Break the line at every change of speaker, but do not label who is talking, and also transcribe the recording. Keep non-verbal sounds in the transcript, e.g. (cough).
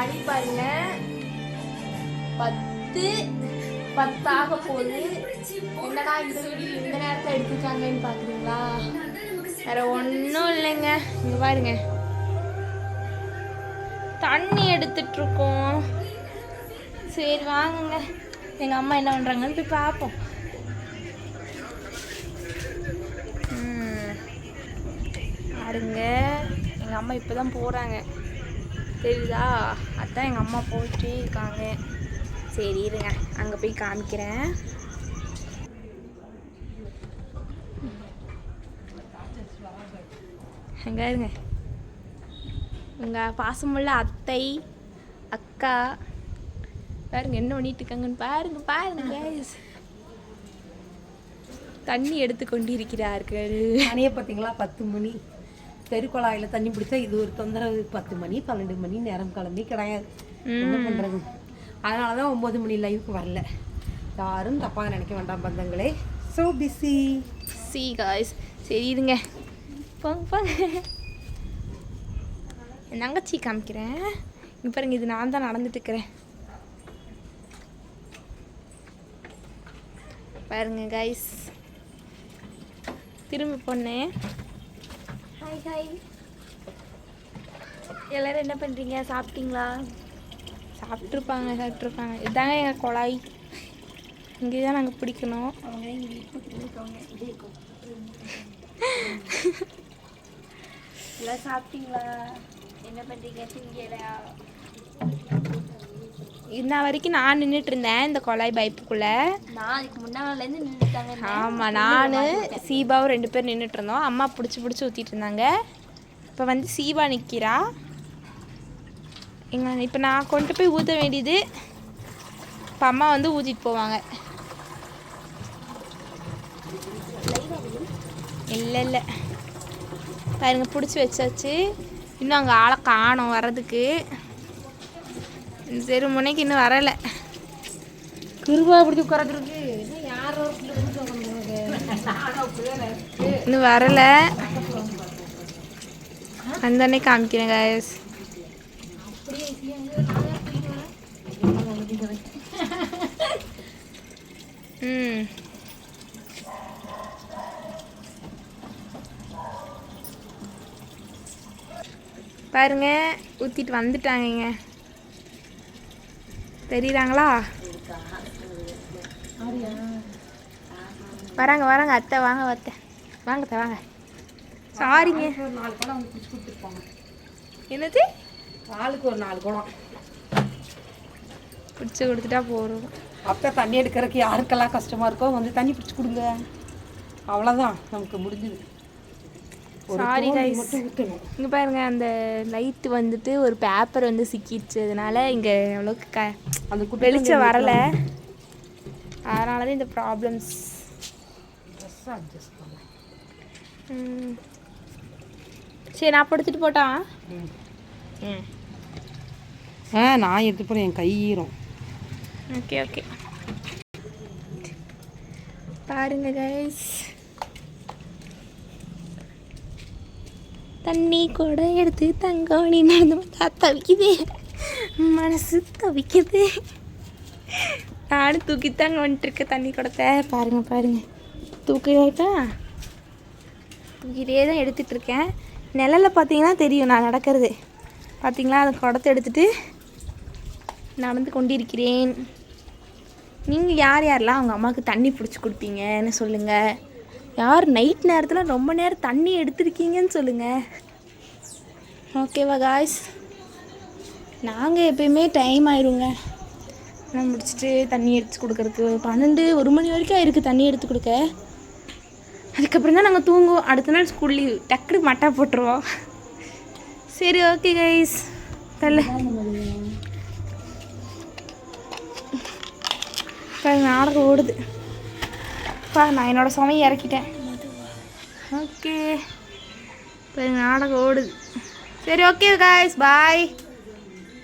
மணி பாருங்க பத்து பத்தாக போகுது என்னடா இந்த வீடியோ இந்த நேரத்தில் எடுத்துருக்காங்கன்னு பார்க்குறீங்களா வேற ஒன்றும் இல்லைங்க. இங்கே பாருங்க. தண்ணி எடுத்துட்டு இருக்கோம் சரி வாங்குங்க. எங்கள் அம்மா என்ன பண்ணுறாங்கன்னு போய் பார்ப்போம் பாருங்க. எங்கள் அம்மா இப்போ தான் போகிறாங்க தெரியுதா? பார்த்தா எங்கள் அம்மா போயிட்டே இருக்காங்க. சரி இருங்க. அங்கே போய் காமிக்கிறேன். அங்கே இருங்க. உங்கள் பாசமுள்ள அத்தை அக்கா. பாருங்க என்ன பண்ணிட்டு இருக்காங்கன்னு பாருங்க பாருங்க தண்ணி எடுத்து கொண்டிருக்கிறார்கள்.
அணைய பார்த்தீங்களா பத்து மணி. தெருக்குழாயில் தண்ணி பிடிச்சா இது ஒரு தொந்தரவு. பத்து மணி பன்னெண்டு மணி நேரம் கிளம்பி கிடையாது. என்ன பண்ணுறது அதனால தான் ஒம்பது மணி லைவுக்கு வரல. யாரும் தப்பாக நினைக்க வேண்டாம் பந்தங்களே. ஸோ பிஸி
சி காய்ஸ் சரி போங்க போங்க என் தங்கச்சி காமிக்கிறேன். இங்க பாருங்க இது நான் தான் நடந்துட்டு இருக்கிறேன். பாருங்க கைஸ் திரும்பி போனேன். ஹாய் ஹாய் எல்லாரும் என்ன பண்ணுறீங்க சாப்பிட்டீங்களா? சாப்பிட்ருப்பாங்க சாப்பிட்ருப்பாங்க இதாங்க எங்கள் குழாய். இங்கே தான் நாங்கள் பிடிக்கணும் (laughs) எல்லாம் சாப்பிட்டீங்களா? என்ன பண்ணுறீங்க தூங்கியலையா இன்ன வரைக்கும் நான் நின்றுட்டு இருந்தேன் இந்த குழாய் பைப்புக்குள்ளே. ஆமாம் நான் சீபாவும் ரெண்டு பேர் நின்றுட்டு இருந்தோம் அம்மா பிடிச்சி பிடிச்சி ஊற்றிட்டு இருந்தாங்க இப்போ வந்து சீபா நிற்கிறா எங்க இப்போ நான் கொண்டு போய் ஊற்ற வேண்டியது இப்போ அம்மா வந்து ஊற்றிட்டு போவாங்க. இல்லை இல்லை. பாருங்க பிடிச்சி வச்சாச்சு. இன்னும் அங்கே ஆளை காணோம் வர்றதுக்கு. தெரு முனைக்கு இன்னும் வரலை.
கிருபா பிடிச்சி உட்காரத்துருக்கு
இன்னும் வரல. அந்த அன்னைக்கு காமிக்கிறேன் guys. ம். பாருங்க ஊற்றிட்டு வந்துட்டாங்கங்க. தெரியுறாங்களா? வராங்க வராங்க அத்தை வாங்க அத்தை. வாங்க வாங்க. சாரிங்க
ஒரு நாலு குடம் அவங்க பிடிச்சி கொடுத்துருப்பாங்க
என்னது?
ஆளுக்கு ஒரு நாலு குடம்
பிடிச்சி கொடுத்துட்டா போகிறோம்
அப்போ தண்ணி எடுக்கிறதுக்கு யாருக்கெல்லாம் கஷ்டமாக இருக்கோ வந்து தண்ணி பிடிச்சி கொடுங்க. அவ்வளோதான் நமக்கு முடிஞ்சுது. மட்டும் ஊற்றணும்
இங்கே பாருங்க அந்த லைட் வந்துட்டு ஒரு பேப்பர் வந்து சிக்கிடுச்சு அதனால இங்கே அவ்வளோக்கு க
அந்த
வெளிச்சம் வரல. அதனால தான் இந்த ப்ராப்ளம்ஸ் சரி நான் படுத்துட்டு போட்டா? ம்.
ஆ நான் எடுத்து போகிறேன் என் கை ஈரம்.
Okay okay. பாருங்க கைஸ் தண்ணி கூட எடுத்து தங்கோணி நடந்து வந்தா தவிக்குது. மனசு தவிக்குது. நானும் தூக்கித்தாங்க வந்துட்டுருக்கேன் தண்ணி குடத்தை. பாருங்கள் பாருங்கள் தூக்கிட்டா தூக்கிட்டே தான் எடுத்துகிட்ருக்கேன் இருக்கேன் பார்த்தீங்கன்னா தெரியும் நான் நடக்கிறது. பார்த்தீங்களா அந்த குடத்தை எடுத்துகிட்டு நடந்து கொண்டிருக்கிறேன். நீங்கள் யார் யாரெல்லாம் அவங்க அம்மாவுக்கு தண்ணி பிடிச்சி கொடுப்பீங்கன்னு சொல்லுங்கள் யார் நைட் நேரத்தில் ரொம்ப நேரம் தண்ணி எடுத்திருக்கீங்கன்னு சொல்லுங்கள் ஓகேவா காய்ஸ் நாங்கள் எப்பயுமே டைம் ஆயிருங்க. நான் முடிச்சுட்டு தண்ணி எடுத்து கொடுக்குறதுக்கு பன்னெண்டு ஒரு மணி வரைக்கும் ஆயிருக்கு தண்ணி எடுத்து கொடுக்க. அதுக்கப்புறம் தான் நாங்கள் தூங்குவோம். அடுத்த நாள் ஸ்கூல் லீவ் டக்குனு மட்டா போட்டுருவோம். சரி ஓகே கைஸ் தள்ள நாடகம் ஓடுது. அப்பா நான் என்னோட சுமையை இறக்கிட்டேன். ஓகே இப்போ நாடகம் ஓடுது. சரி ஓகே காய்ஸ் பாய்